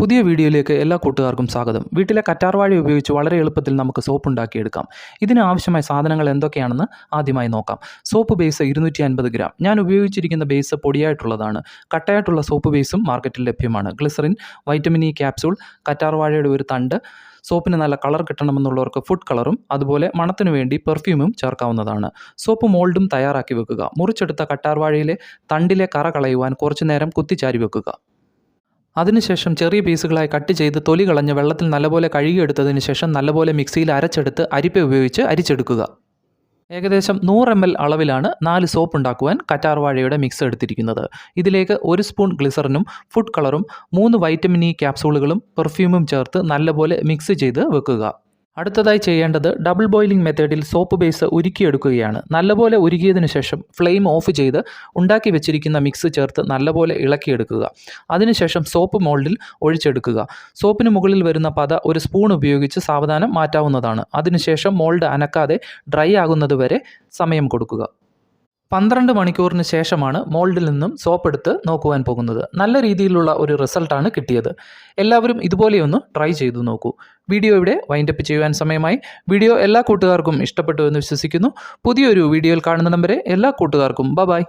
പുതിയ വീഡിയോയിലേക്ക് എല്ലാ കൂട്ടുകാർക്കും സ്വാഗതം. വീട്ടിലെ കറ്റാർവാഴ ഉപയോഗിച്ച് വളരെ എളുപ്പത്തിൽ നമുക്ക് സോപ്പ് ഉണ്ടാക്കിയെടുക്കാം. ഇതിന് ആവശ്യമായ സാധനങ്ങൾ എന്തൊക്കെയാണെന്ന് ആദ്യമായി നോക്കാം. സോപ്പ് ബേസ് ഇരുന്നൂറ്റി അൻപത് ഗ്രാം. ഞാൻ ഉപയോഗിച്ചിരിക്കുന്ന ബേസ് പൊടിയായിട്ടുള്ളതാണ്. കട്ടയായിട്ടുള്ള സോപ്പ് ബേസും മാർക്കറ്റിൽ ലഭ്യമാണ്. ഗ്ലിസറിൻ വൈറ്റമിൻ ഇ ക്യാപ്സൂൾ കറ്റാർവാഴയുടെ ഒരു തണ്ട് സോപ്പിന് നല്ല കളർ കിട്ടണമെന്നുള്ളവർക്ക് ഫുഡ് കളറും അതുപോലെ മണത്തിന് വേണ്ടി പെർഫ്യൂമും ചേർക്കാവുന്നതാണ്. സോപ്പ് മോൾഡും തയ്യാറാക്കി വെക്കുക. മുറിച്ചെടുത്ത കട്ടാർവാഴയിലെ തണ്ടിലെ കറ കളയുവാൻ കുറച്ചു നേരം കുത്തിച്ചാരി വെക്കുക. അതിനുശേഷം ചെറിയ പീസുകളായി കട്ട് ചെയ്ത് തൊലി കളഞ്ഞ് വെള്ളത്തിൽ നല്ലപോലെ കഴുകിയെടുത്തതിന് ശേഷം നല്ലപോലെ മിക്സിയിൽ അരച്ചെടുത്ത് അരിപ്പ ഉപയോഗിച്ച് അരിച്ചെടുക്കുക. ഏകദേശം നൂറ് എം എൽ അളവിലാണ് നാല് സോപ്പ് ഉണ്ടാക്കുവാൻ കറ്റാർവാഴയുടെ മിക്സ് എടുത്തിരിക്കുന്നത്. ഇതിലേക്ക് ഒരു സ്പൂൺ ഗ്ലിസറിനും ഫുഡ് കളറും മൂന്ന് വൈറ്റമിൻ ഇ ക്യാപ്സൂളുകളും പെർഫ്യൂമും ചേർത്ത് നല്ലപോലെ മിക്സ് ചെയ്ത് വെക്കുക. അടുത്തതായി ചെയ്യേണ്ടത് ഡബിൾ ബോയിലിംഗ് മെത്തേഡിൽ സോപ്പ് ബേസ് ഉരുക്കിയെടുക്കുകയാണ്. നല്ലപോലെ ഉരുകിയതിനു ശേഷം ഫ്ലെയിം ഓഫ് ചെയ്ത് ഉണ്ടാക്കി വെച്ചിരിക്കുന്ന മിക്സ് ചേർത്ത് നല്ലപോലെ ഇളക്കിയെടുക്കുക. അതിനുശേഷം സോപ്പ് മോൾഡിൽ ഒഴിച്ചെടുക്കുക. സോപ്പിന് മുകളിൽ വരുന്ന പത ഒരു സ്പൂൺ ഉപയോഗിച്ച് സാവധാനം മാറ്റാവുന്നതാണ്. അതിനുശേഷം മോൾഡ് അനക്കാതെ ഡ്രൈ ആകുന്നതുവരെ സമയം കൊടുക്കുക. പന്ത്രണ്ട് മണിക്കൂറിന് ശേഷമാണ് മോൾഡിൽ നിന്നും സോപ്പ് എടുത്ത് നോക്കുവാൻ പോകുന്നത്. നല്ല രീതിയിലുള്ള ഒരു റിസൾട്ടാണ് കിട്ടിയത്. എല്ലാവരും ഇതുപോലെയൊന്ന് ട്രൈ ചെയ്തു നോക്കൂ. വീഡിയോ ഇവിടെ വൈൻഡപ്പ് ചെയ്യുവാൻ സമയമായി. വീഡിയോ എല്ലാ കൂട്ടുകാർക്കും ഇഷ്ടപ്പെട്ടു എന്ന് വിശ്വസിക്കുന്നു. പുതിയൊരു വീഡിയോയിൽ കാണുന്നിടം വരെ എല്ലാ കൂട്ടുകാർക്കും. ബ ബായ്